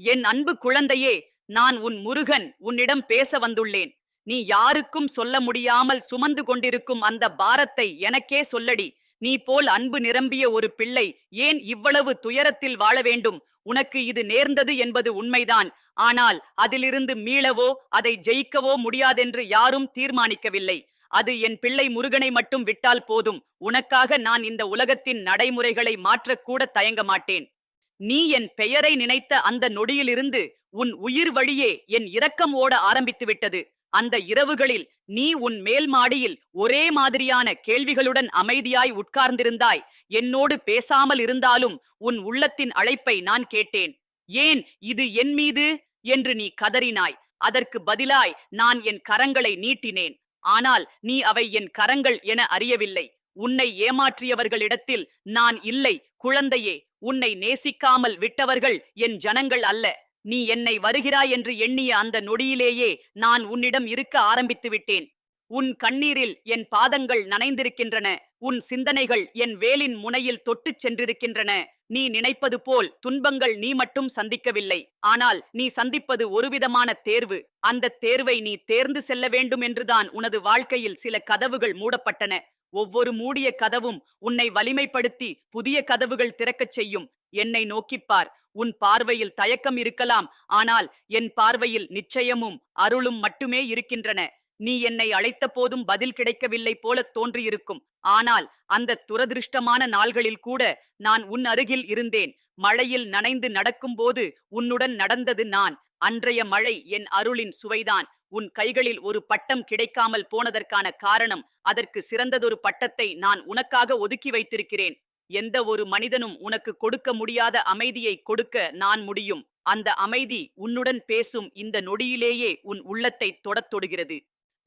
என் அன்பு குழந்தையே நான் உன் முருகன் உன்னிடம் பேச வந்துள்ளேன். நீ யாருக்கும் சொல்ல முடியாமல் சுமந்து கொண்டிருக்கும் அந்த பாரத்தை எனக்கே சொல்லடி. நீ போல் அன்பு நிரம்பிய ஒரு பிள்ளை ஏன் இவ்வளவு துயரத்தில் வாழ வேண்டும்? உனக்கு இது நேர்ந்தது என்பது உண்மைதான். ஆனால் அதிலிருந்து மீளவோ அதை ஜெயிக்கவோ முடியாதென்று யாரும் தீர்மானிக்கவில்லை. அது என் பிள்ளை முருகனை மட்டும் விட்டால் போதும். உனக்காக நான் இந்த உலகத்தின் நடைமுறைகளை மாற்றக்கூட தயங்க மாட்டேன். நீ என் பெயரை நினைத்த அந்த நொடியிலிருந்து உன் உயிர் வழியே என் இரக்கம் ஓட ஆரம்பித்து விட்டது. அந்த இரவுகளில் நீ உன் மேல் மாடியில் ஒரே மாதிரியான கேள்விகளுடன் அமைதியாய் உட்கார்ந்திருந்தாய். என்னோடு பேசாமல் இருந்தாலும் உன் உள்ளத்தின் அழைப்பை நான் கேட்டேன். ஏன் இது என் மீது? என்று நீ கதறினாய். அதற்கு பதிலாய் நான் என் கரங்களை நீட்டினேன். ஆனால் நீ அவை என் கரங்கள் என அறியவில்லை. உன்னை ஏமாற்றியவர்களிடத்தில் நான் இல்லை. குழந்தையே உன்னை நேசிக்காமல் விட்டவர்கள் என் ஜனங்கள் அல்ல. நீ என்னை வருகிறாய் என்று எண்ணிய அந்த நொடியிலேயே நான் உன்னிடம் இருக்க ஆரம்பித்து விட்டேன். உன் கண்ணீரில் என் பாதங்கள் நனைந்திருக்கின்றன. உன் சிந்தனைகள் என் வேலின் முனையில் தொட்டுச் சென்றிருக்கின்றன. நீ நினைப்பது போல் துன்பங்கள் நீ மட்டும் சந்திக்கவில்லை. ஆனால் நீ சந்திப்பது ஒருவிதமான தேர்வு. அந்த தேர்வை நீ தேர்ந்து செல்ல வேண்டும் என்றுதான் உனது வாழ்க்கையில் சில கதவுகள் மூடப்பட்டன. ஒவ்வொரு மூடிய கதவும் உன்னை வலிமைப்படுத்தி புதிய கதவுகள் திறக்கச் செய்யும். என்னை நோக்கிப்பார் உன் பார்வையில் தயக்கம் இருக்கலாம். ஆனால் என் பார்வையில் நிச்சயமும் அருளும் மட்டுமே இருக்கின்றன. நீ என்னை அழைத்த போதும் பதில் கிடைக்கவில்லை போல தோன்றியிருக்கும். ஆனால் அந்த துரதிருஷ்டமான நாள்களில் கூட நான் உன் அருகில் இருந்தேன். மழையில் நனைந்து நடக்கும்போது உன்னுடன் நடந்தது நான். அன்றைய மழை என் அருளின் சுவைதான். உன் கைகளில் ஒரு பட்டம் கிடைக்காமல் போனதற்கான காரணம் அதற்கு சிறந்ததொரு பட்டத்தை நான் உனக்காக ஒதுக்கி வைத்திருக்கிறேன். எந்த ஒரு மனிதனும் உனக்கு கொடுக்க முடியாத அமைதியை கொடுக்க நான் முடியும். அந்த அமைதி உன்னுடன் பேசும் இந்த நொடியிலேயே உன் உள்ளத்தை தொடத் தொடுகிறது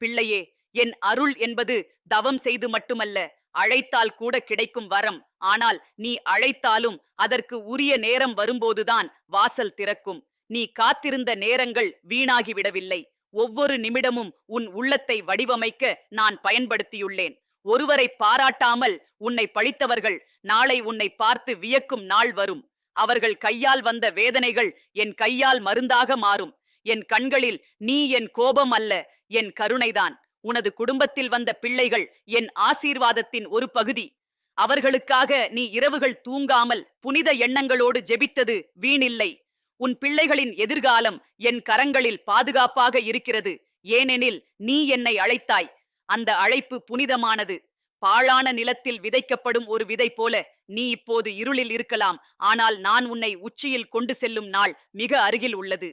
பிள்ளையே என் அருள் என்பது தவம் செய்து மட்டுமல்ல அழைத்தால் கூட கிடைக்கும் வரம். ஆனால் நீ அழைத்தாலும் அதற்கு உரிய நேரம் வரும்போதுதான் வாசல் திறக்கும். நீ காத்திருந்த நேரங்கள் வீணாகிவிடவில்லை. ஒவ்வொரு நிமிடமும் உன் உள்ளத்தை வடிவமைக்க நான் பயன்படுத்தியுள்ளேன். ஒருவரை பாராட்டாமல் உன்னை பழித்தவர்கள் நாளை உன்னை பார்த்து வியக்கும் நாள் வரும். அவர்கள் கையால் வந்த வேதனைகள் என் கையால் மருந்தாக மாறும். என் கண்களில் நீ என் கோபம் அல்ல என் கருணைதான். உனது குடும்பத்தில் வந்த பிள்ளைகள் என் ஆசீர்வாதத்தின் ஒரு பகுதி. அவர்களுக்காக நீ இரவுகள் தூங்காமல் புனித எண்ணங்களோடு ஜெபித்தது வீணில்லை. உன் பிள்ளைகளின் எதிர்காலம் என் கரங்களில் பாதுகாப்பாக இருக்கிறது. ஏனெனில் நீ என்னை அழைத்தாய். அந்த அழைப்பு புனிதமானது. பாழான நிலத்தில் விதைக்கப்படும் ஒரு விதை போல நீ இப்போது இருளில் இருக்கலாம். ஆனால் நான் உன்னை உச்சியில் கொண்டு செல்லும் நாள் மிக அருகில் உள்ளது.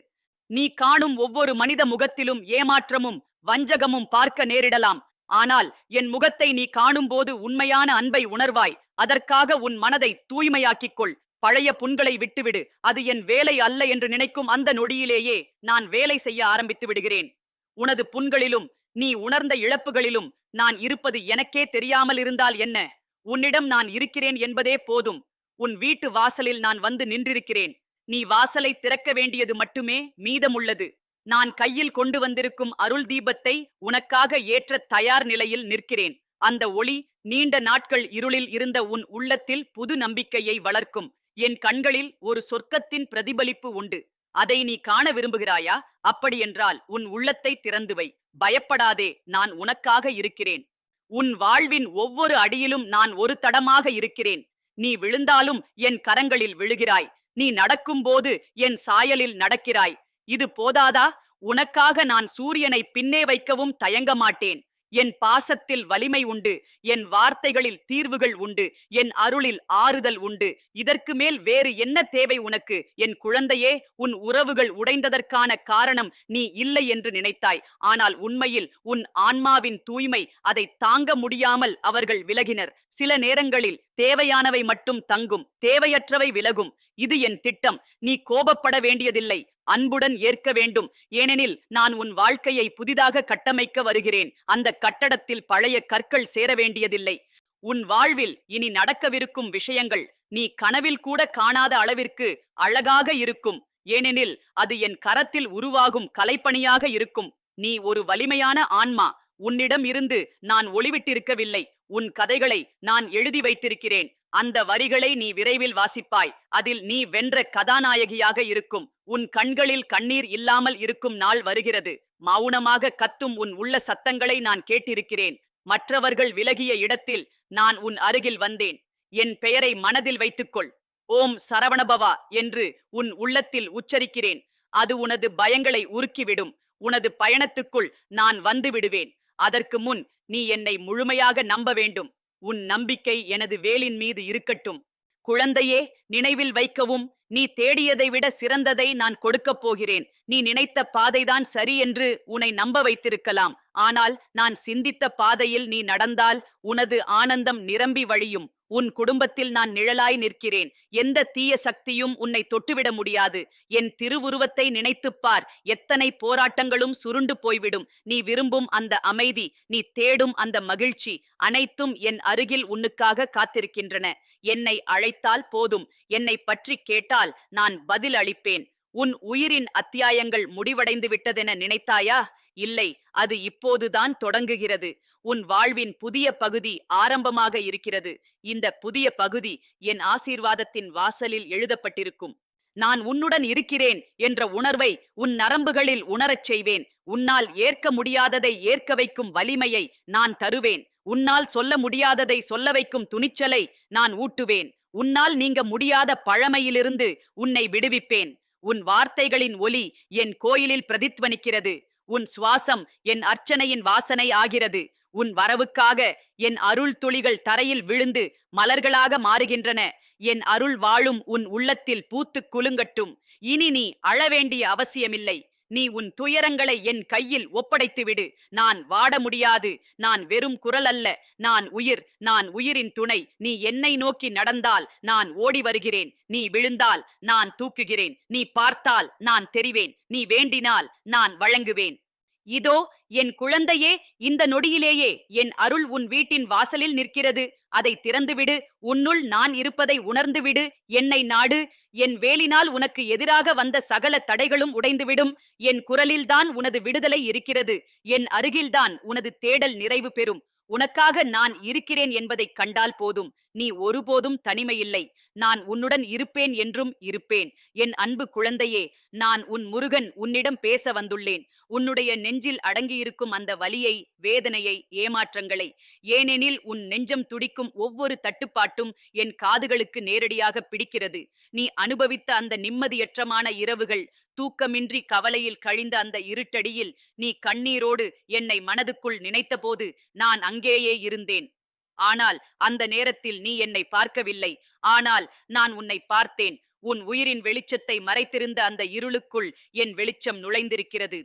நீ காணும் ஒவ்வொரு மனித முகத்திலும் ஏமாற்றமும் வஞ்சகமும் பார்க்க நேரிடலாம். ஆனால் என் முகத்தை நீ காணும்போது உண்மையான அன்பை உணர்வாய். அதற்காக உன் மனதை தூய்மையாக்கிக் கொள். பழைய புண்களை விட்டுவிடு. அது என் வேலை அல்ல என்று நினைக்கும் அந்த நொடியிலேயே நான் வேலை செய்ய ஆரம்பித்து விடுகிறேன். உனது புண்களிலும் நீ உணர்ந்த இழப்புகளிலும் நான் இருப்பது எனக்கே தெரியாமல் இருந்தால் என்ன? உன்னிடம் நான் இருக்கிறேன் என்பதே போதும். உன் வீட்டு வாசலில் நான் வந்து நின்றிருக்கிறேன். நீ வாசலை திறக்க வேண்டியது மட்டுமே மீதமுள்ளது. நான் கையில் கொண்டு வந்திருக்கும் அருள் தீபத்தை உனக்காக ஏற்ற தயார் நிலையில் நிற்கிறேன். அந்த ஒளி நீண்ட நாட்கள் இருளில் இருந்த உன் உள்ளத்தில் புது நம்பிக்கையை வளர்க்கும். என் கண்களில் ஒரு சொர்க்கத்தின் பிரதிபலிப்பு உண்டு. அதை நீ காண விரும்புகிறாயா? அப்படியென்றால் உன் உள்ளத்தை திறந்து வை. பயப்படாதே நான் உனக்காக இருக்கிறேன். உன் வாழ்வின் ஒவ்வொரு அடியிலும் நான் ஒரு தடமாக இருக்கிறேன். நீ விழுந்தாலும் என் கரங்களில் விழுகிறாய். நீ நடக்கும்போது என் சாயலில் நடக்கிறாய். இது போதாதா? உனக்காக நான் சூரியனை பின்னே வைக்கவும் தயங்க மாட்டேன். என் பாசத்தில் வலிமை உண்டு என் வார்த்தைகளில் தீர்வுகள் உண்டு என் அருளில் ஆறுதல் உண்டு. இதற்கு மேல் வேறு என்ன தேவை உனக்கு? என் குழந்தையே உன் உறவுகள் உடைந்ததற்கான காரணம் நீ இல்லை என்று நினைத்தாய். ஆனால் உண்மையில் உன் ஆன்மாவின் தூய்மை அதை தாங்க முடியாமல் அவர்கள் விலகினர். சில நேரங்களில் தேவையானவை மட்டும் தங்கும் தேவையற்றவை விலகும். இது என் திட்டம். நீ கோபப்பட வேண்டியதில்லை. அன்புடன் ஏற்க வேண்டும். ஏனெனில் நான் உன் வாழ்க்கையை புதிதாக கட்டமைக்க வருகிறேன். அந்த கட்டடத்தில் பழைய கற்கள் சேர வேண்டியதில்லை. உன் வாழ்வில் இனி நடக்கவிருக்கும் விஷயங்கள் நீ கனவில் கூட காணாத அளவிற்கு அழகாக இருக்கும். ஏனெனில் அது என் கரத்தில் உருவாகும் கலைப்பணியாக இருக்கும். நீ ஒரு வலிமையான ஆன்மா. உன்னிடம் இருந்து நான் ஒளிவிட்டிருக்கவில்லை. உன் கதைகளை நான் எழுதி வைத்திருக்கிறேன். அந்த வரிகளை நீ விரைவில் வாசிப்பாய். அதில் நீ வென்ற கதாநாயகியாக இருக்கும். உன் கண்களில் கண்ணீர் இல்லாமல் இருக்கும் நாள் வருகிறது. மௌனமாக கத்தும் உன் உள்ள சத்தங்களை நான் கேட்டிருக்கிறேன். மற்றவர்கள் விலகிய இடத்தில் நான் உன் அருகில் வந்தேன். என் பெயரை மனதில் வைத்துக்கொள். ஓம் சரவணபவா என்று உன் உள்ளத்தில் உச்சரிக்கிறேன். அது உனது பயங்களை உருக்கிவிடும். உனது பயணத்துக்குள் நான் வந்து விடுவேன். அதற்கு முன் நீ என்னை முழுமையாக நம்ப வேண்டும். உன் நம்பிக்கை எனது வேலின் மீது இருக்கட்டும். குழந்தையே நினைவில் வைக்கவும். நீ தேடியதை விட சிறந்ததை நான் கொடுக்கப் போகிறேன். நீ நினைத்த பாதைதான் சரி என்று உன்னை நம்ப வைத்திருக்கலாம். ஆனால் நான் சிந்தித்த பாதையில் நீ நடந்தால் உனது ஆனந்தம் நிரம்பி வழியும். உன் குடும்பத்தில் நான் நிழலாய் நிற்கிறேன். எந்த தீய சக்தியும் உன்னை தொட்டுவிட முடியாது. என் திருவுருவத்தை நினைத்துப் பார். எத்தனை போராட்டங்களும் சுருண்டு போய்விடும். நீ விரும்பும் அந்த அமைதி நீ தேடும் அந்த மகிழ்ச்சி அனைத்தும் என் அருகில் உன்னுக்காக காத்திருக்கின்றன. என்னை அழைத்தால் போதும். என்னை பற்றி கேட்டால் நான் பதில் அளிப்பேன். உன் உயிரின் அத்தியாயங்கள் முடிவடைந்து விட்டதென நினைத்தாயா? இல்லை அது இப்போதுதான் தொடங்குகிறது. உன் வாழ்வின் புதிய பகுதி ஆரம்பமாக இருக்கிறது. இந்த புதிய பகுதி என் ஆசீர்வாதத்தின் வாசலில் எழுதப்பட்டிருக்கும். நான் உன்னுடன் இருக்கிறேன் என்ற உணர்வை உன் நரம்புகளில் உணரச் செய்வேன். உன்னால் ஏற்க முடியாததை ஏற்க வைக்கும் வலிமையை நான் தருவேன். உன்னால் சொல்ல முடியாததை சொல்ல வைக்கும் துணிச்சலை நான் ஊட்டுவேன். உன்னால் நீங்க முடியாத பழமையிலிருந்து உன்னை விடுவிப்பேன். உன் வார்த்தைகளின் ஒலி என் கோயிலில் பிரதித்வனிக்கிறது. உன் சுவாசம் என் அர்ச்சனையின் வாசனை ஆகிறது. உன் வரவுக்காக என் அருள் துளிகள் தரையில் விழுந்து மலர்களாக மாறுகின்றன. என் அருள் வாழும் உன் உள்ளத்தில் பூத்துக் குலுங்கட்டும். இனி நீ அழவேண்டிய அவசியமில்லை. நீ உன் துயரங்களை என் கையில் ஒப்படைத்து விடு. நான் வாட முடியாது. நான் வெறும் குரல் அல்ல. நான் உயிர். நான் உயிரின் துணை. நீ என்னை நோக்கி நடந்தால் நான் ஓடி வருகிறேன். நீ விழுந்தால் நான் தூக்குகிறேன். நீ பார்த்தால் நான் தெரிவேன். நீ வேண்டினால் நான் வழங்குவேன். இதோ என் குழந்தையே இந்த நொடியிலேயே என் அருள் உன் வீட்டின் வாசலில் நிற்கிறது. அதை திறந்துவிடு. உன்னுள் நான் இருப்பதை உணர்ந்துவிடு. என்னை நாடு. என் வேலினால் உனக்கு எதிராக வந்த சகல தடைகளும் உடைந்துவிடும். என் குரலில்தான் உனது விடுதலை இருக்கிறது. என் அருகில்தான் உனது தேடல் நிறைவு பெறும். உனக்காக நான் இருக்கிறேன் என்பதை கண்டால் போதும். நீ ஒருபோதும் தனிமையில்லை. நான் உன்னுடன் இருப்பேன் என்றும் இருப்பேன். என் அன்பு குழந்தையே நான் உன் முருகன் உன்னிடம் பேச வந்துள்ளேன். உன்னுடைய நெஞ்சில் அடங்கியிருக்கும் அந்த வலியை வேதனையை ஏமாற்றங்களை ஏனெனில் உன் நெஞ்சம் துடிக்கும் ஒவ்வொரு தட்டுப்பாட்டும் என் காதுகளுக்கு நேரடியாக பிடிக்கிறது. நீ அனுபவித்த அந்த நிம்மதியற்றமான இரவுகள் தூக்கமின்றி கவலையில் கழிந்த அந்த இருட்டடியில் நீ கண்ணீரோடு என்னை மனதுக்குள் நினைத்தபோது நான் அங்கேயே இருந்தேன். ஆனால் அந்த நேரத்தில் நீ என்னை பார்க்கவில்லை. ஆனால் நான் உன்னை பார்த்தேன். உன் உயிரின் வெளிச்சத்தை மறைத்திருந்த அந்த இருளுக்குள் என் வெளிச்சம் நுழைந்திருக்கிறது.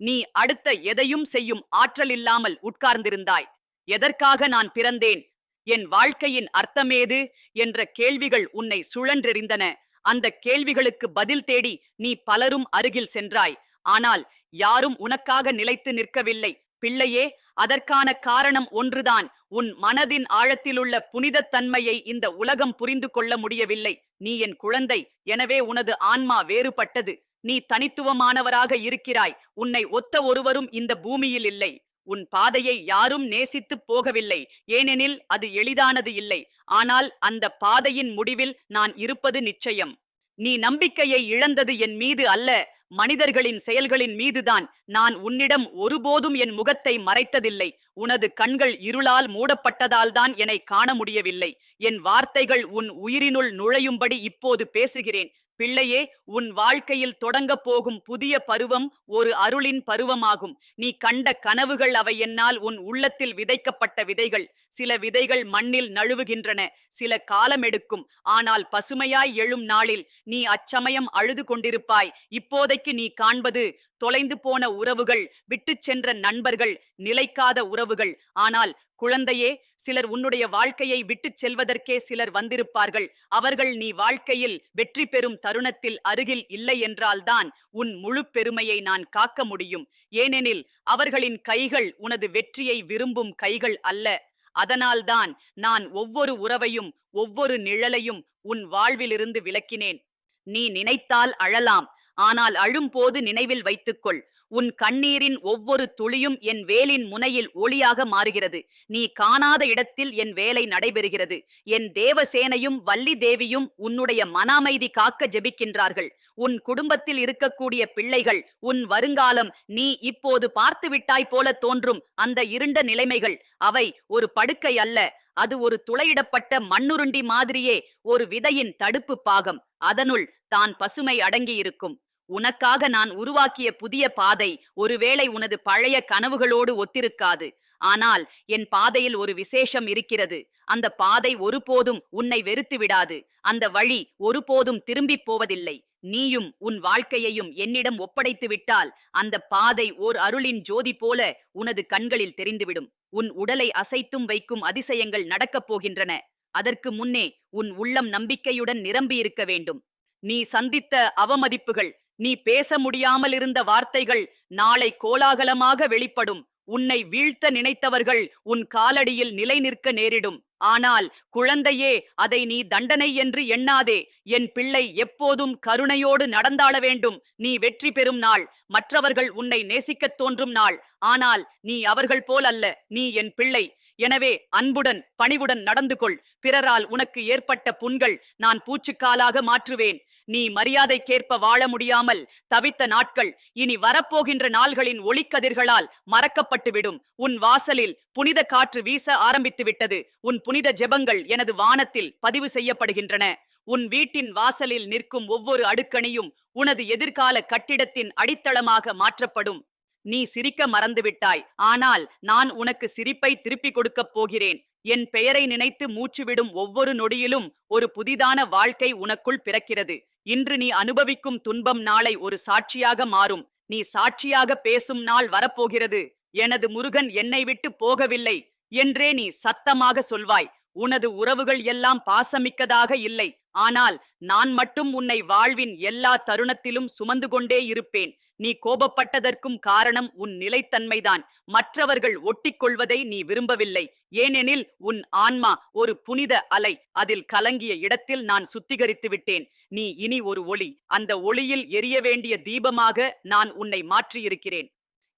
நீ அடுத்த எதையும் செய்யும் ஆற்றல் இல்லாமல் உட்கார்ந்திருந்தாய். எதற்காக நான் பிறந்தேன்? என் வாழ்க்கையின் அர்த்தமேது என்ற கேள்விகள் உன்னை சுழன்றெறிந்தன அந்த கேள்விகளுக்கு பதில் தேடி நீ பலரும் அருகில் சென்றாய். ஆனால் யாரும் உனக்காக நிலைத்து நிற்கவில்லை. பிள்ளையே அதற்கான காரணம் ஒன்றுதான். உன் மனதின் ஆழத்திலுள்ள புனிதத் தன்மையை இந்த உலகம் புரிந்து கொள்ள முடியவில்லை. நீ என் குழந்தை. எனவே உனது ஆன்மா வேறுபட்டது. நீ தனித்துவமானவராக இருக்கிறாய். உன்னை ஒத்த ஒருவரும் இந்த பூமியில் இல்லை. உன் பாதையை யாரும் நேசித்துப் போகவில்லை. ஏனெனில் அது எளிதானது இல்லை. ஆனால் அந்த பாதையின் முடிவில் நான் இருப்பது நிச்சயம். நீ நம்பிக்கையை இழந்தது என் மீது அல்ல மனிதர்களின் செயல்களின் மீதுதான். நான் உன்னிடம் ஒருபோதும் என் முகத்தை மறைத்ததில்லை. உனது கண்கள் இருளால் மூடப்பட்டதால்தான் என்னை காண முடியவில்லை. என் வார்த்தைகள் உன் உயிரினுள் நுழையும்படி இப்போது பேசுகிறேன். பிள்ளையே உன் வாழ்க்கையில் தொடங்கப் போகும் புதிய பருவம் ஒரு அருளின் பருவமாகும். நீ கண்ட கனவுகள் அவை என்னால் உன் உள்ளத்தில் விதைக்கப்பட்ட விதைகள். சில விதைகள் மண்ணில் நழுவுகின்றன சில காலம் எடுக்கும். ஆனால் பசுமையாய் எழும் நாளில் நீ அச்சமயம் அழுது கொண்டிருப்பாய். இப்போதைக்கு நீ காண்பது தொலைந்து போன உறவுகள் விட்டு சென்ற நண்பர்கள் நிலைக்காத உறவுகள். ஆனால் குழந்தையே சிலர் உன்னுடைய வாழ்க்கையை விட்டுச் செல்வதற்கே சிலர் வந்திருப்பார்கள். அவர்கள் நீ வாழ்க்கையில் வெற்றி பெறும் தருணத்தில் அருகில் இல்லை என்றால்தான் உன் முழு பெருமையை நான் காக்க முடியும். ஏனெனில் அவர்களின் கைகள் உனது வெற்றியை விரும்பும் கைகள் அல்ல. அதனால்தான் நான் ஒவ்வொரு உறவையும் ஒவ்வொரு நிழலையும் உன் வாழ்விலிருந்து விலக்கினேன். நீ நினைத்தால் அழலாம். ஆனால் அழும்போது நினைவில் வைத்துக்கொள். உன் கண்ணீரின் ஒவ்வொரு துளியும் என் வேலின் முனையில் ஒளியாக மாறுகிறது. நீ காணாத இடத்தில் என் வேலை நடைபெறுகிறது. என் தேவசேனையும் வள்ளி தேவியும் உன்னுடைய மன அமைதி காக்க ஜெபிக்கின்றார்கள். உன் குடும்பத்தில் இருக்கக்கூடிய பிள்ளைகள் உன் வருங்காலம் நீ இப்போது பார்த்து விட்டாய் போல தோன்றும் அந்த இருண்ட நிலைமைகள். அவை ஒரு படுக்கை அல்ல அது ஒரு துளையிடப்பட்ட மண்ணுருண்டி மாதிரியே ஒரு விதையின் தடுப்பு பாகம். அதனுள் தான் பசுமை அடங்கியிருக்கும். உனக்காக நான் உருவாக்கிய புதிய பாதை ஒருவேளை உனது பழைய கனவுகளோடு ஒத்திருக்காது. ஆனால் என் பாதையில் ஒரு விசேஷம் இருக்கிறது. அந்த பாதை ஒருபோதும் உன்னை வெறுத்து விடாது. அந்த வழி ஒருபோதும் திரும்பிப் போவதில்லை. நீயும் உன் வாழ்க்கையையும் என்னிடம் ஒப்படைத்து விட்டால் அந்த பாதை ஓர் அருளின் ஜோதி போல உனது கண்களில் தெரிந்துவிடும். உன் உடலை அசைத்தும் வைக்கும் அதிசயங்கள் நடக்கப் போகின்றன. அதற்கு முன்னே உன் உள்ளம் நம்பிக்கையுடன் நிரம்பியிருக்க வேண்டும். நீ சந்தித்த அவமதிப்புகள் நீ பேச முடியாமல் இருந்த வார்த்தைகள் நாளை கோலாகலமாக வெளிப்படும். உன்னை வீழ்த்த நினைத்தவர்கள் உன் காலடியில் நிலை நிற்க நேரிடும். ஆனால் குழந்தையே அதை நீ தண்டனை என்று எண்ணாதே. என் பிள்ளை எப்போதும் கருணையோடு நடந்தாள வேண்டும். நீ வெற்றி பெறும் நாள். மற்றவர்கள் உன்னை நேசிக்கத் தோன்றும் நாள். ஆனால் நீ அவர்கள் போல் அல்ல. நீ என் பிள்ளை. எனவே அன்புடன் பணிவுடன் நடந்து கொள். பிறரால் உனக்கு ஏற்பட்ட புண்கள் நான் பூச்சுக்காலாக மாற்றுவேன். நீ மரியாதைக்கேற்ப வாழ முடியாமல் தவித்த நாட்கள் இனி வரப்போகின்ற நாள்களின் ஒளிக்கதிர்களால் மறக்கப்பட்டுவிடும். உன் வாசலில் புனித காற்று வீச ஆரம்பித்து விட்டது உன் புனித ஜெபங்கள் எனது வானத்தில் பதிவு செய்யப்படுகின்றன. உன் வீட்டின் வாசலில் நிற்கும் ஒவ்வொரு அடுக்கணியும் உனது எதிர்கால கட்டிடத்தின் அடித்தளமாக மாற்றப்படும். நீ சிரிக்க மறந்துவிட்டாய். ஆனால் நான் உனக்கு சிரிப்பை திருப்பிக் கொடுக்கப் போகிறேன். என் பெயரை நினைத்து மூச்சுவிடும் ஒவ்வொரு நொடியிலும் ஒரு புதிதான வாழ்க்கை உனக்குள் பிறக்கிறது. இன்று நீ அனுபவிக்கும் துன்பம் நாளை ஒரு சாட்சியாக மாறும். நீ சாட்சியாக பேசும் நாள் வரப்போகிறது. எனது முருகன் என்னை விட்டு போகவில்லை. என்றே நீ சத்தமாக சொல்வாய். உனது உறவுகள் எல்லாம் பாசமிக்கதாக இல்லை. ஆனால் நான் மட்டும் உன்னை வாழ்வின் எல்லா தருணத்திலும் சுமந்து கொண்டே இருப்பேன். நீ கோபப்பட்டதற்கும் காரணம் உன் நிலைத்தன்மைதான். மற்றவர்கள் ஒட்டிக்கொள்வதை நீ விரும்பவில்லை. ஏனெனில் உன் ஆன்மா ஒரு புனித அலை. அதில் கலங்கிய இடத்தில் நான் சுத்திகரித்து விட்டேன். நீ இனி ஒரு ஒளி. அந்த ஒளியில் எரிய வேண்டிய தீபமாக நான் உன்னை மாற்றியிருக்கிறேன்.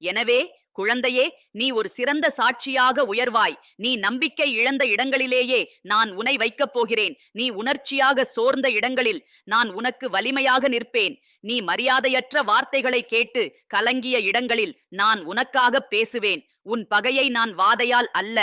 எனவே குழந்தையே நீ ஒரு சிறந்த சாட்சியாக உயர்வாய். நீ நம்பிக்கை இழந்த இடங்களிலேயே நான் உனை வைக்கப் போகிறேன். நீ உணர்ச்சியாக சோர்ந்த இடங்களில் நான் உனக்கு வலிமையாக நிற்பேன். நீ மரியாதையற்ற வார்த்தைகளை கேட்டு கலங்கிய இடங்களில் நான் உனக்காக பேசுவேன். உன் பகையை நான் வாதையால் அல்ல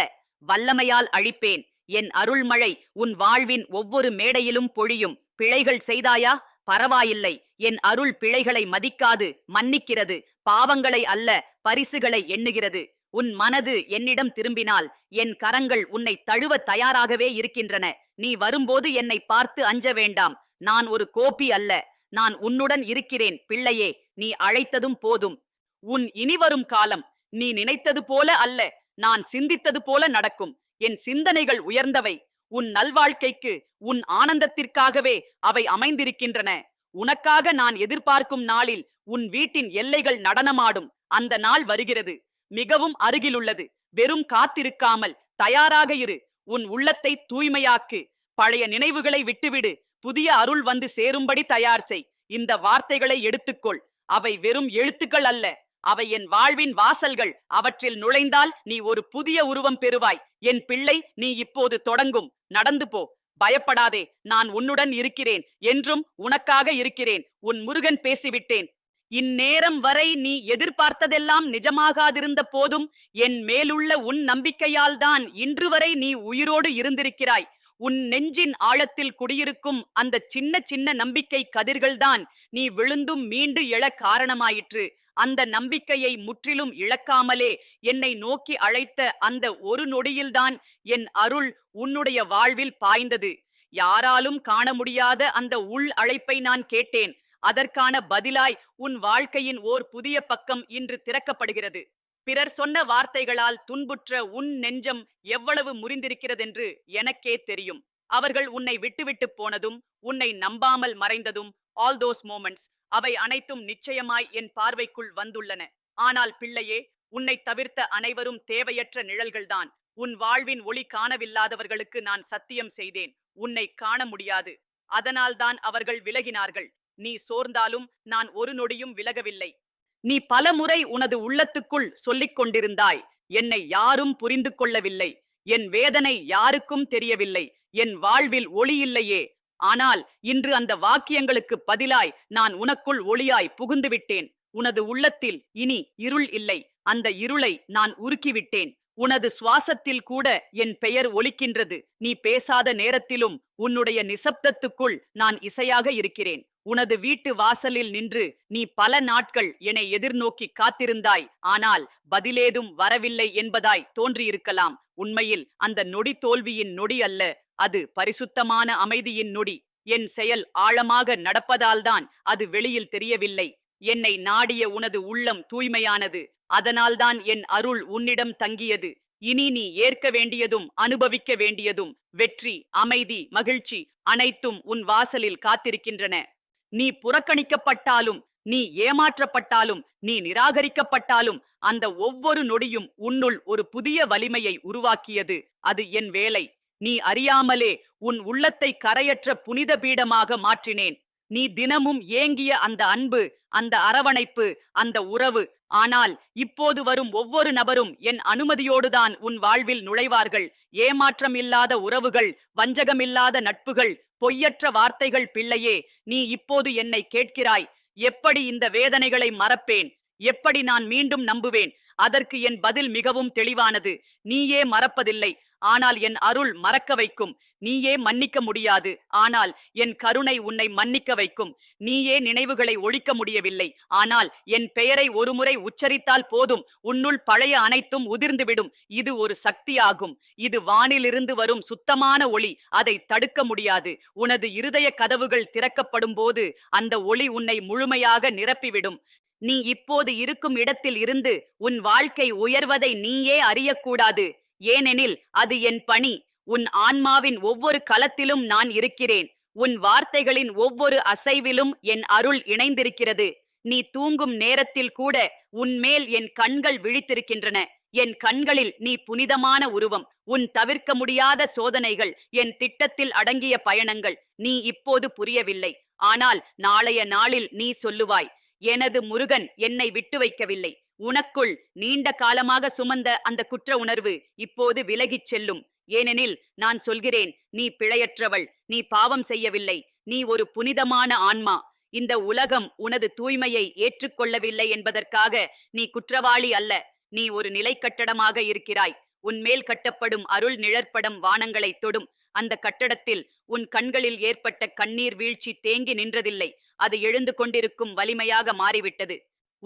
வல்லமையால் அழிப்பேன். என் அருள்மழை உன் வாழ்வின் ஒவ்வொரு மேடையிலும் பொழியும். பிழைகள் செய்தாயா? பரவாயில்லை. என் அருள் பிழைகளை மதிக்காது மன்னிக்கிறது. பாவங்களை அல்ல பரிசுகளை எண்ணுகிறது. உன் மனது என்னிடம் திரும்பினால் என் கரங்கள் உன்னை தழுவ தயாராகவே இருக்கின்றன. நீ வரும்போது என்னை பார்த்து அஞ்ச வேண்டாம். நான் ஒரு கோபி அல்ல. நான் உன்னுடன் இருக்கிறேன். பிள்ளையே நீ அழைத்ததும் போதும். உன் இனிவரும் காலம் நீ நினைத்தது போல அல்ல. நான் சிந்தித்தது போல நடக்கும். என் சிந்தனைகள் உயர்ந்தவை. உன் நல்வாழ்க்கைக்கு உன் ஆனந்தத்திற்காகவே அவை அமைந்திருக்கின்றன. உனக்காக நான் எதிர்பார்க்கும் நாளில் உன் வீட்டின் எல்லைகள் நடனமாடும். அந்த நாள் வருகிறது. மிகவும் அருகிலுள்ளது. வெறும் காத்திருக்காமல் தயாராக இரு. உன் உள்ளத்தை தூய்மையாக்கு. பழைய நினைவுகளை விட்டுவிடு. புதிய அருள் வந்து சேரும்படி தயார் செய். இந்த வார்த்தைகளை எடுத்துக்கொள். அவை வெறும் எழுத்துக்கள் அல்ல. அவை என் வாழ்வின் வாசல்கள். அவற்றில் நுழைந்தால் நீ ஒரு புதிய உருவம் பெறுவாய். என் பிள்ளை நீ இப்போது தொடங்கும். நடந்து போ. பயப்படாதே. நான் உன்னுடன் இருக்கிறேன். என்றும் உனக்காக இருக்கிறேன். உன் முருகன் பேசிவிட்டேன். இந்நேரம் வரை நீ எதிர்பார்த்ததெல்லாம் நிஜமாகாதிருந்த போதும் என் மேலுள்ள உன் நம்பிக்கையால் தான் இன்று வரை நீ உயிரோடு இருந்திருக்கிறாய். உன் நெஞ்சின் ஆழத்தில் குடியிருக்கும் அந்த சின்ன சின்ன நம்பிக்கை கதிர்கள்தான் நீ விழுந்தும் மீண்டு எழ காரணமாயிற்று. அந்த நம்பிக்கையை முற்றிலும் இழக்காமலே என்னை நோக்கி அழைத்த அந்த ஒரு நொடியில்தான் என் அருள் உன்னுடைய வாழ்வில் பாய்ந்தது. யாராலும் காண முடியாத அந்த உள் அழைப்பை நான் கேட்டேன். அதற்கான பதிலாய் உன் வாழ்க்கையின் ஓர் புதிய பக்கம் இன்று திறக்கப்படுகிறது. பிறர் சொன்ன வார்த்தைகளால் துன்புற்ற உன் நெஞ்சம் எவ்வளவு முறிந்திருக்கிறதென்று எனக்கே தெரியும். அவர்கள் உன்னை விட்டுவிட்டு போனதும் உன்னை நம்பாமல் மறைந்ததும் ஆல் தோஸ் மோமெண்ட்ஸ் அவை அனைத்தும் நிச்சயமாய் என் பார்வைக்குள் வந்துள்ளன. ஆனால் பிள்ளையே உன்னை தவிர்த்த அனைவரும் தேவையற்ற நிழல்கள்தான். உன் வாழ்வின் ஒளி காணவில்லாதவர்களுக்கு நான் சத்தியம் செய்தேன். உன்னை காண முடியாது. அதனால்தான் அவர்கள் விலகினார்கள். நீ சோர்ந்தாலும் நான் ஒரு நொடியும் விலகவில்லை. நீ பலமுறை உனது உள்ளத்துக்குள் சொல்லிக் கொண்டிருந்தாய். என்னை யாரும் புரிந்து கொள்ளவில்லை. என் வேதனை யாருக்கும் தெரியவில்லை. என் வாழ்வில் ஒளி இல்லையே. ஆனால் இன்று அந்த வாக்கியங்களுக்கு பதிலாய் நான் உனக்குள் ஒளியாய் புகுந்து விட்டேன் உனது உள்ளத்தில் இனி இருள் இல்லை. அந்த இருளை நான் உருக்கிவிட்டேன். உனது சுவாசத்தில் கூட என் பெயர் ஒலிக்கின்றது. நீ பேசாத நேரத்திலும் உன்னுடைய நிசப்தத்துக்குள் நான் இசையாக இருக்கிறேன். உனது வீட்டு வாசலில் நின்று நீ பல நாட்கள் என்னை எதிர்நோக்கி காத்திருந்தாய். ஆனால் பதிலேதும் வரவில்லை என்பதாய் தோன்றியிருக்கலாம். உண்மையில் அந்த நொடி தோல்வியின் நொடி அல்ல. அது பரிசுத்தமான அமைதியின் நொடி. என் செயல் ஆழமாக நடப்பதால்தான் அது வெளியில் தெரியவில்லை. என்னை நாடிய உனது உள்ளம் தூய்மையானது. அதனால்தான் என் அருள் உன்னிடம் தங்கியது. இனி நீ ஏற்க வேண்டியதும் அனுபவிக்க வேண்டியதும் வெற்றி அமைதி மகிழ்ச்சி அனைத்தும் உன் வாசலில் காத்திருக்கின்றன. நீ புறக்கணிக்கப்பட்டாலும் நீ ஏமாற்றப்பட்டாலும் நீ நிராகரிக்கப்பட்டாலும் அந்த ஒவ்வொரு நொடியும் உன்னுள் ஒரு புதிய வலிமையை உருவாக்கியது. அது என் வேலை. நீ அறியாமலே உன் உள்ளத்தை கரையற்ற புனித பீடமாக மாற்றினேன். நீ தினமும் ஏங்கிய அந்த அன்பு அந்த அரவணைப்பு அந்த உறவு ஆனால் இப்போது வரும் ஒவ்வொரு நபரும் என் அனுமதியோடுதான் உன் வாழ்வில் நுழைவார்கள். ஏமாற்றம் இல்லாத உறவுகள் வஞ்சகமில்லாத நட்புகள் பொய்யற்ற வார்த்தைகள் பிள்ளையே நீ இப்போது என்னை கேட்கிறாய். எப்படி இந்த வேதனைகளை மறப்பேன்? எப்படி நான் மீண்டும் நம்புவேன்? அதற்கு என் பதில் மிகவும் தெளிவானது. நீயே மறப்பதில்லை. ஆனால் என் அருள் மறக்க வைக்கும். நீயே மன்னிக்க முடியாது. ஆனால் என் கருணை உன்னை மன்னிக்க வைக்கும். நீயே நினைவுகளை ஒழிக்க முடியவில்லை. ஆனால் என் பெயரை ஒருமுறை உச்சரித்தால் போதும். உன்னுள் பழைய அனைத்தும் உதிர்ந்துவிடும். இது ஒரு சக்தியாகும். இது வானிலிருந்து வரும் சுத்தமான ஒளி. அதை தடுக்க முடியாது. உனது இருதய கதவுகள் திறக்கப்படும் போது அந்த ஒளி உன்னை முழுமையாக நிரப்பிவிடும். நீ இப்போது இருக்கும் இடத்தில் இருந்து உன் வாழ்க்கை உயர்வதை நீயே அறியக்கூடாது. ஏனெனில் அது என் பணி. உன் ஆன்மாவின் ஒவ்வொரு களத்திலும் நான் இருக்கிறேன். உன் வார்த்தைகளின் ஒவ்வொரு அசைவிலும் என் அருள் இணைந்திருக்கிறது. நீ தூங்கும் நேரத்தில் கூட உன்மேல் என் கண்கள் விழித்திருக்கின்றன. என் கண்களில் நீ புனிதமான உருவம். உன் தவிர்க்க முடியாத சோதனைகள் என் திட்டத்தில் அடங்கிய பயணங்கள். நீ இப்போது புரியவில்லை. ஆனால் நாளைய நாளில் நீ சொல்லுவாய் எனது முருகன் என்னை விட்டு வைக்கவில்லை. உனக்குள் நீண்ட காலமாக சுமந்த அந்த குற்ற உணர்வு இப்போது விலகிச் செல்லும். ஏனெனில் நான் சொல்கிறேன் நீ பிழையற்றவள் நீ பாவம் செய்யவில்லை நீ ஒரு புனிதமான ஆன்மா. இந்த உலகம் உனது தூய்மையை ஏற்றுக்கொள்ளவில்லை என்பதற்காக நீ குற்றவாளி அல்ல நீ ஒரு நிலை கட்டடமாக இருக்கிறாய். உன்மேல் கட்டப்படும் அருள் நிழற்படம் வானங்களை தொடும். அந்த கட்டடத்தில் உன் கண்களில் ஏற்பட்ட கண்ணீர் வீழ்ச்சி தேங்கி நின்றதில்லை அது எழுந்து கொண்டிருக்கும் வலிமையாக மாறிவிட்டது.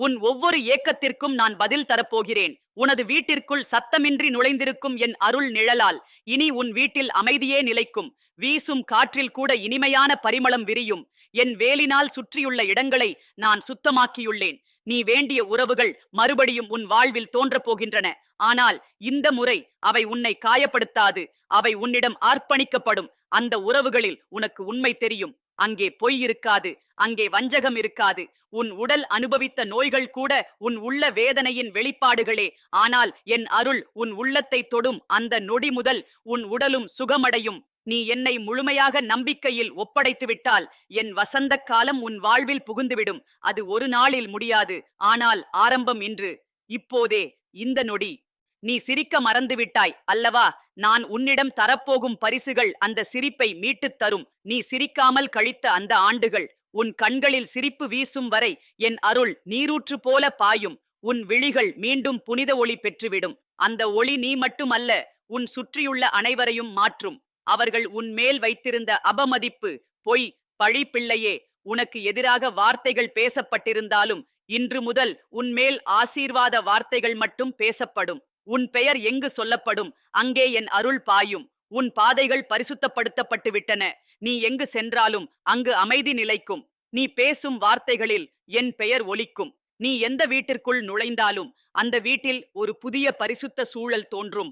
உன் ஒவ்வொரு ஏக்கத்திற்கும் நான் பதில் தரப்போகிறேன். உனது வீட்டிற்குள் சத்தமின்றி நுழைந்திருக்கும் என் அருள் நிழலால் இனி உன் வீட்டில் அமைதியே நிலைக்கும். வீசும் காற்றில் கூட இனிமையான பரிமளம் விரியும். என் வேலினால் சுற்றியுள்ள இடங்களை நான் சுத்தமாக்கியுள்ளேன். நீ வேண்டிய உறவுகள் மறுபடியும் உன் வாழ்வில் தோன்றப் போகின்றன. ஆனால் இந்த முறை அவை உன்னை காயப்படுத்தாது. அவை உன்னிடம் அர்ப்பணிக்கப்படும். அந்த உறவுகளில் உனக்கு உண்மை தெரியும். அங்கே பொய் இருக்காது அங்கே வஞ்சகம் இருக்காது. உன் உடல் அனுபவித்த நோய்கள் கூட உன் உள்ள வேதனையின் வெளிப்பாடுகளே. ஆனால் என் அருள் உன் உள்ளத்தை தொடும் அந்த நொடி முதல் உன் உடலும் சுகமடையும். நீ என்னை முழுமையாக நம்பிக்கையில் ஒப்படைத்து விட்டால் என் வசந்த காலம் உன் வாழ்வில் புகுந்துவிடும். அது ஒரு நாளில் முடியாது. ஆனால் ஆரம்பம் இன்று. இப்போதே இந்த நொடி. நீ சிரிக்க மறந்துவிட்டாய் அல்லவா? நான் உன்னிடம் தரப்போகும் பரிசுகள் அந்த சிரிப்பை மீட்டுத் தரும். நீ சிரிக்காமல் கழித்த அந்த ஆண்டுகள். உன் கண்களில் சிரிப்பு வீசும் வரை என் அருள் நீரூற்று போல பாயும். உன் விழிகள் மீண்டும் புனித ஒளி பெற்றுவிடும். அந்த ஒளி நீ மட்டுமல்ல உன் சுற்றியுள்ள அனைவரையும் மாற்றும். அவர்கள் உன் மேல் வைத்திருந்த அபமதிப்பு பொய் பழி பிள்ளையே உனக்கு எதிராக வார்த்தைகள் பேசப்பட்டிருந்தாலும் இன்று முதல் உன்மேல் ஆசீர்வாத வார்த்தைகள் மட்டும் பேசப்படும். உன் பெயர் எங்கு சொல்லப்படும்? அங்கே என் அருள் பாயும். உன் பாதைகள் பரிசுத்தப்படுத்தப்பட்டு விட்டன நீ எங்கு சென்றாலும் அங்கு அமைதி நிலைக்கும். நீ பேசும் வார்த்தைகளில் என் பெயர் ஒலிக்கும். நீ எந்த வீட்டிற்குள் நுழைந்தாலும் அந்த வீட்டில் ஒரு புதிய பரிசுத்த சூழல் தோன்றும்.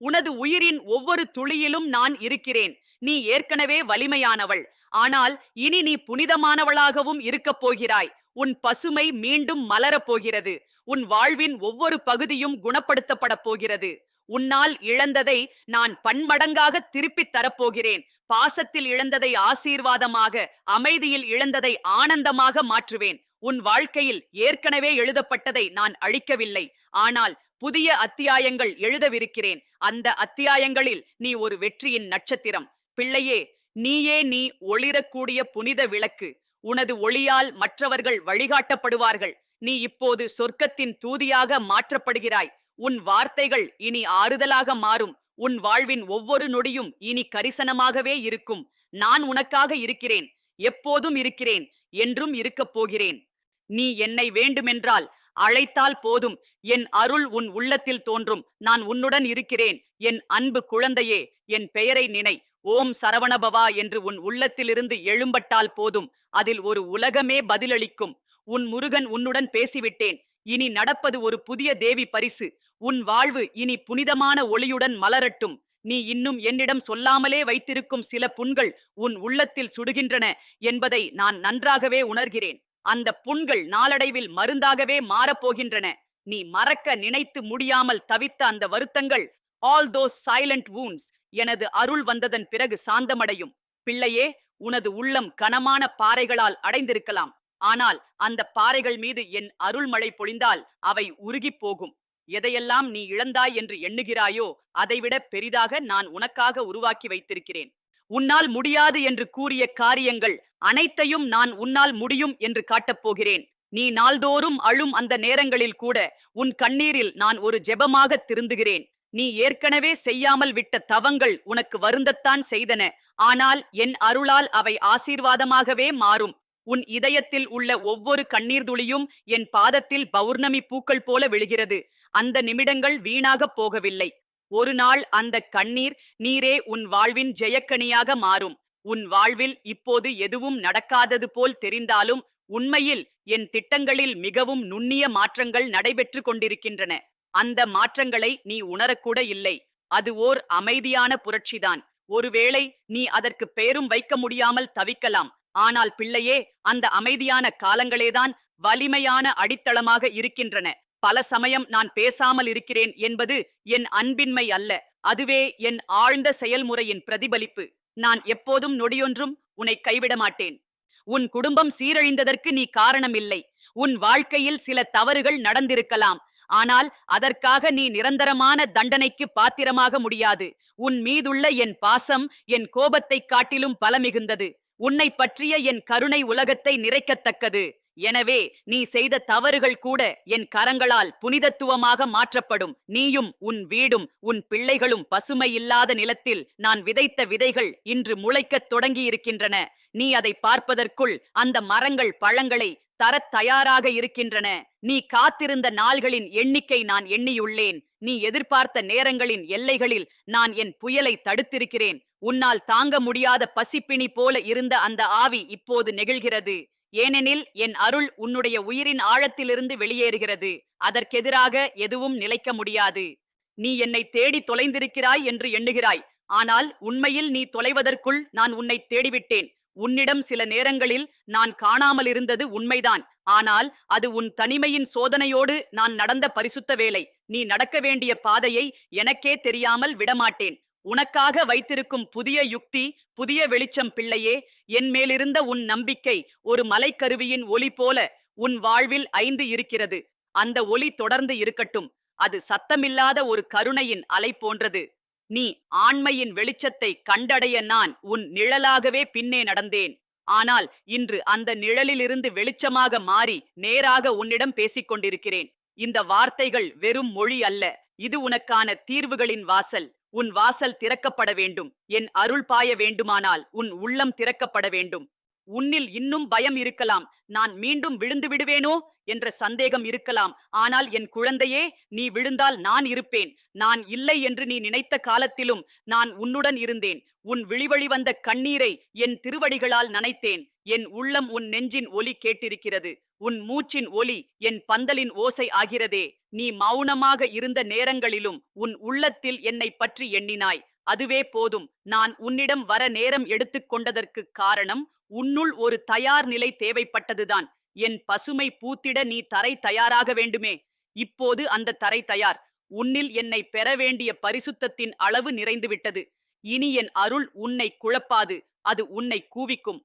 உனது உயிரின் ஒவ்வொரு துளியிலும் நான் இருக்கிறேன். நீ ஏற்கனவே வலிமையானவள். ஆனால் இனி நீ புனிதமானவளாகவும் இருக்கப் போகிறாய். உன் பசுமை மீண்டும் மலரப் போகிறது. உன் வாழ்வின் ஒவ்வொரு பகுதியும் குணப்படுத்தப்பட போகிறது. உன்னால் இழந்ததை நான் பன்மடங்காக திருப்பித் தரப்போகிறேன். பாசத்தில் இழந்ததை ஆசீர்வாதமாக அமைதியில் இழந்ததை ஆனந்தமாக மாற்றுவேன். உன் வாழ்க்கையில் ஏற்கனவே எழுதப்பட்டதை நான் அழிக்கவில்லை. ஆனால் புதிய அத்தியாயங்கள் எழுதவிருக்கிறேன். அந்த அத்தியாயங்களில் நீ ஒரு வெற்றியின் நட்சத்திரம். பிள்ளையே நீயே நீ ஒளிரக்கூடிய புனித விளக்கு. உனது ஒளியால் மற்றவர்கள் வழிகாட்டப்படுவார்கள். நீ இப்போது சொர்க்கத்தின் தூதியாக மாற்றப்படுகிறாய். உன் வார்த்தைகள் இனி ஆறுதலாக மாறும். உன் வாழ்வின் ஒவ்வொரு நொடியும் இனி கரிசனமாகவே இருக்கும். நான் உனக்காக இருக்கிறேன். எப்போதும் இருக்கிறேன். என்றும் இருக்கப் போகிறேன். நீ என்னை வேண்டுமென்றால் அழைத்தால் போதும். என் அருள் உன் உள்ளத்தில் தோன்றும். நான் உன்னுடன் இருக்கிறேன். என் அன்பு குழந்தையே என் பெயரை நினை. ஓம் சரவணபவா என்று உன் உள்ளத்திலிருந்து எழும்பட்டால் போதும். அதில் ஒரு உலகமே பதிலளிக்கும். உன் முருகன் உன்னுடன் பேசிவிட்டேன். இனி நடப்பது ஒரு புதிய தேவி பரிசு. உன் வாழ்வு இனி புனிதமான ஒளியுடன் மலரட்டும். நீ இன்னும் என்னிடம் சொல்லாமலே வைத்திருக்கும் சில புண்கள் உன் உள்ளத்தில் சுடுகின்றன என்பதை நான் நன்றாகவே உணர்கிறேன். அந்த புண்கள் நாளடைவில் மருந்தாகவே மாறப்போகின்றன நீ மறக்க நினைத்து முடியாமல் தவித்த அந்த வருத்தங்கள் ஆல் தோஸ் சைலண்ட் வூன்ஸ் எனது அருள் வந்ததன் பிறகு சாந்தமடையும். பிள்ளையே உனது உள்ளம் கனமான பாறைகளால் அடைந்திருக்கலாம். ஆனால் அந்த பாறைகள் மீது என் அருள்மழை பொழிந்தால் அவை உருகிப் போகும். எதையெல்லாம் நீ இழந்தாய் என்று எண்ணுகிறாயோ அதைவிட பெரிதாக நான் உனக்காக உருவாக்கி வைத்திருக்கிறேன். உன்னால் முடியாது என்று கூறிய காரியங்கள் அனைத்தையும் நான் உன்னால் முடியும் என்று காட்டப் போகிறேன். நீ நாள்தோறும் அழும் அந்த நேரங்களில் கூட உன் கண்ணீரில் நான் ஒரு ஜெபமாக திருந்துகிறேன். நீ ஏற்கனவே செய்யாமல் விட்ட தவங்கள் உனக்கு வருந்தத்தான் செய்தன. ஆனால் என் அருளால் அவை ஆசீர்வாதமாகவே மாறும். உன் இதயத்தில் உள்ள ஒவ்வொரு கண்ணீர் துளியும் என் பாதத்தில் பௌர்ணமி பூக்கள் போல விழுகிறது. அந்த நிமிடங்கள் வீணாகப் போகவில்லை. ஒரு நாள் அந்த கண்ணீர் நீரே உன் வாழ்வின் ஜெயக்கனியாக மாறும். உன் வாழ்வில் இப்போது எதுவும் நடக்காதது போல் தெரிந்தாலும் உண்மையில் என் திட்டங்களில் மிகவும் நுண்ணிய மாற்றங்கள் நடைபெற்று கொண்டிருக்கின்றன. அந்த மாற்றங்களை நீ உணரக்கூட இல்லை. அது ஓர் அமைதியான புரட்சிதான். ஒருவேளை நீ அதற்கு பெயரும் வைக்க முடியாமல் தவிக்கலாம். ஆனால் பிள்ளையே அந்த அமைதியான காலங்களேதான் வலிமையான அடித்தளமாக இருக்கின்றன. பல சமயம் நான் பேசாமல் இருக்கிறேன் என்பது என் அன்பின்மை அல்ல. அதுவே என் ஆழ்ந்த செயல்முறையின் பிரதிபலிப்பு. நான் எப்போதும் நொடியொன்றும் உன்னை கைவிட மாட்டேன். உன் குடும்பம் சீரழிந்ததற்கு நீ காரணமில்லை. உன் வாழ்க்கையில் சில தவறுகள் நடந்திருக்கலாம். ஆனால் அதற்காக நீ நிரந்தரமான தண்டனைக்கு பாத்திரமாக முடியாது. உன் மீதுள்ள என் பாசம் என் கோபத்தைக் காட்டிலும் பல மிகுந்தது உன்னை பற்றிய என் கருணை உலகத்தை நிறைக்கத்தக்கது. எனவே நீ செய்த தவறுகள் கூட என் கரங்களால் புனிதத்துவமாக மாற்றப்படும். நீயும் உன் வீடும் உன் பிள்ளைகளும் பசுமை இல்லாத நிலத்தில் நான் விதைத்த விதைகள் இன்று முளைக்கத் தொடங்கியிருக்கின்றன. நீ அதை பார்ப்பதற்குள் அந்த மரங்கள் பழங்களை தரத் தயாராக இருக்கின்றன. நீ காத்திருந்த நாள்களின் எண்ணிக்கை நான் எண்ணியுள்ளேன். நீ எதிர்பார்த்த நேரங்களின் எல்லைகளில் நான் என் புயலை தடுத்திருக்கிறேன். உன்னால் தாங்க முடியாத பசிப்பிணி போல இருந்த அந்த ஆவி இப்போது நெகிழ்கிறது. ஏனெனில் என் அருள் உன்னுடைய உயிரின் ஆழத்திலிருந்து வெளியேறுகிறது. அதற்கெதிராக எதுவும் நிலைக்க முடியாது. நீ என்னை தேடி தொலைந்திருக்கிறாய் என்று எண்ணுகிறாய். ஆனால் உண்மையில் நீ தொலைவதற்குள் நான் உன்னை தேடிவிட்டேன். உன்னிடம் சில நேரங்களில் நான் காணாமல் இருந்தது உண்மைதான். ஆனால் அது உன் தனிமையின் சோதனையோடு நான் நடந்த பரிசுத்த வேலை. நீ நடக்க வேண்டிய பாதையை எனக்கே தெரியாமல் விடமாட்டேன். உனக்காக வைத்திருக்கும் புதிய யுக்தி புதிய வெளிச்சம் பிள்ளையே என் மேலிருந்த உன் நம்பிக்கை ஒரு மலைக்கருவியின் ஒளி போல உன் வாழ்வில் ஐந்து இருக்கிறது. அந்த ஒளி தொடர்ந்து இருக்கட்டும். அது சத்தமில்லாத ஒரு கருணையின் அலை போன்றது. நீ ஆண்மையின் வெளிச்சத்தை கண்டடைய நான் உன் நிழலாகவே பின்னே நடந்தேன். ஆனால் இன்று அந்த நிழலிலிருந்து வெளிச்சமாக மாறி நேராக உன்னிடம் பேசிக் கொண்டிருக்கிறேன் இந்த வார்த்தைகள் வெறும் மொழி அல்ல. இது உனக்கான தீர்வுகளின் வாசல். உன் வாசல் திறக்கப்பட வேண்டும். என் அருள் பாய வேண்டுமானால் உன் உள்ளம் திறக்கப்பட வேண்டும். உன்னில் இன்னும் பயம் இருக்கலாம். நான் மீண்டும் விழுந்து விடுவேனோ? என்ற சந்தேகம் இருக்கலாம். ஆனால் என் குழந்தையே நீ விழுந்தால் நான் இருப்பேன். நான் இல்லை என்று நீ நினைத்த காலத்திலும் நான் உன்னுடன் இருந்தேன். உன் விழிவழி வந்த கண்ணீரை என் திருவடிகளால் நனைத்தேன். என் உள்ளம் உன் நெஞ்சின் ஒலி கேட்டிருக்கிறது. உன் மூச்சின் ஒலி என் பந்தலின் ஓசை ஆகிறதே. நீ மௌனமாக இருந்த நேரங்களிலும் உன் உள்ளத்தில் என்னை பற்றி எண்ணினாய். அதுவே போதும். நான் உன்னிடம் வர நேரம் எடுத்துக்கொண்டதற்கு காரணம் உன்னுள் ஒரு தயார் நிலை தேவைப்பட்டதுதான். என் பசுமை பூத்திட நீ தரை தயாராக வேண்டுமே. இப்போது அந்த தரை தயார். உன்னில் என்னை பெற வேண்டிய பரிசுத்தத்தின் அளவு நிறைந்துவிட்டது. இனி என் அருள் உன்னை குழப்பாது. அது உன்னை கூவிக்கும்.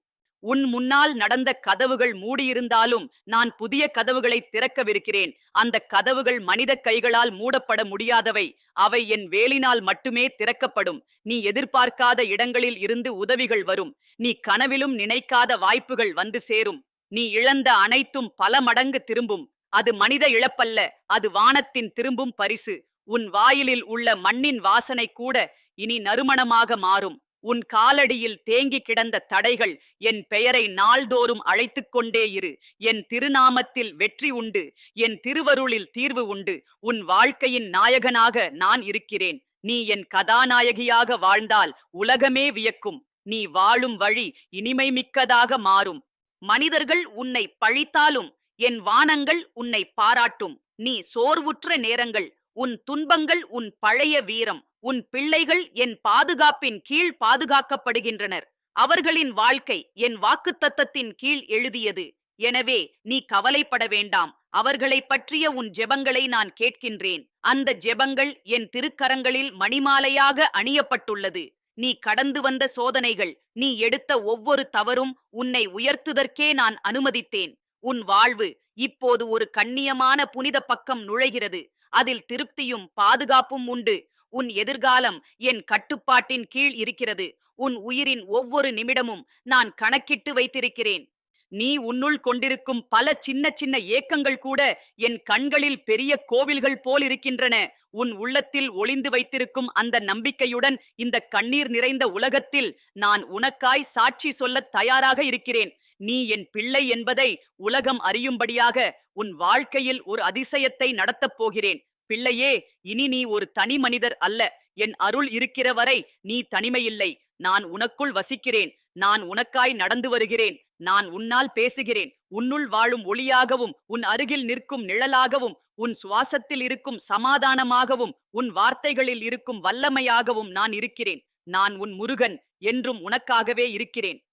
உன் முன்னால் நடந்த கதவுகள் மூடியிருந்தாலும் நான் புதிய கதவுகளை திறக்கவிருக்கிறேன். அந்த கதவுகள் மனித கைகளால் மூடப்பட முடியாதவை. அவை என் வேலினால் மட்டுமே திறக்கப்படும். நீ எதிர்பார்க்காத இடங்களில் இருந்து உதவிகள் வரும். நீ கனவிலும் நினைக்காத வாய்ப்புகள் வந்து சேரும். நீ இழந்த அனைத்தும் பல மடங்கு திரும்பும். அது மனித இழப்பல்ல அது வானத்தின் திரும்பும் பரிசு. உன் வாயிலில் உள்ள மண்ணின் வாசனை கூட இனி நறுமணமாக மாறும். உன் காலடியில் தேங்கி கிடந்த தடைகள் என் பெயரை நாள்தோறும் அழைத்துக் கொண்டே இரு. என் திருநாமத்தில் வெற்றி உண்டு. என் திருவருளில் தீர்வு உண்டு. உன் வாழ்க்கையின் நாயகனாக நான் இருக்கிறேன். நீ என் கதாநாயகியாக வாழ்ந்தால் உலகமே வியக்கும். நீ வாழும் வழி இனிமை மிக்கதாக மாறும். மனிதர்கள் உன்னை பழித்தாலும் என் வானங்கள் உன்னை பாராட்டும். நீ சோர்வுற்ற நேரங்கள் உன் துன்பங்கள் உன் பழைய வீரம். உன் பிள்ளைகள் என் பாதுகாப்பின் கீழ் பாதுகாக்கப்படுகின்றனர். அவர்களின் வாழ்க்கை என் வாக்குத்தத்தத்தின் கீழ் எழுதியது. எனவே நீ கவலைப்பட வேண்டாம். அவர்களை பற்றிய உன் ஜெபங்களை நான் கேட்கின்றேன். அந்த ஜெபங்கள் என் திருக்கரங்களில் மணிமாலையாக அணியப்பட்டுள்ளது. நீ கடந்து வந்த சோதனைகள் நீ எடுத்த ஒவ்வொரு தவறும் உன்னை உயர்த்துதற்கே நான் அனுமதித்தேன். உன் வாழ்வு இப்போது ஒரு கண்ணியமான புனித பக்கம் நுழைகிறது. அதில் திருப்தியும் பாதுகாப்பும் உண்டு. உன் எதிர்காலம் என் கட்டுப்பாட்டின் கீழ் இருக்கிறது. உன் உயிரின் ஒவ்வொரு நிமிடமும் நான் கணக்கிட்டு வைத்திருக்கிறேன். நீ உன்னுள் கொண்டிருக்கும் பல சின்ன சின்ன ஏக்கங்கள் கூட என் கண்களில் பெரிய கோவில்கள் போல் இருக்கின்றன. உன் உள்ளத்தில் ஒளிந்து வைத்திருக்கும் அந்த நம்பிக்கையுடன் இந்த கண்ணீர் நிறைந்த உலகத்தில் நான் உனக்காய் சாட்சி சொல்லத் தயாராக இருக்கிறேன். நீ என் பிள்ளை என்பதை உலகம் அறியும்படியாக உன் வாழ்க்கையில் ஒரு அதிசயத்தை நடத்தப் போகிறேன். பிள்ளையே இனி நீ ஒரு தனி மனிதர் அல்ல. என் அருள் இருக்கிற வரை நீ தனிமையில்லை. நான் உனக்குள் வசிக்கிறேன். நான் உனக்காய் நடந்து வருகிறேன். நான் உன்னால் பேசுகிறேன். உன்னுள் வாழும் ஒளியாகவும் உன் அருகில் நிற்கும் நிழலாகவும் உன் சுவாசத்தில் இருக்கும் சமாதானமாகவும் உன் வார்த்தைகளில் இருக்கும் வல்லமையாகவும் நான் இருக்கிறேன். நான் உன் முருகன் என்றும் உனக்காகவே இருக்கிறேன்.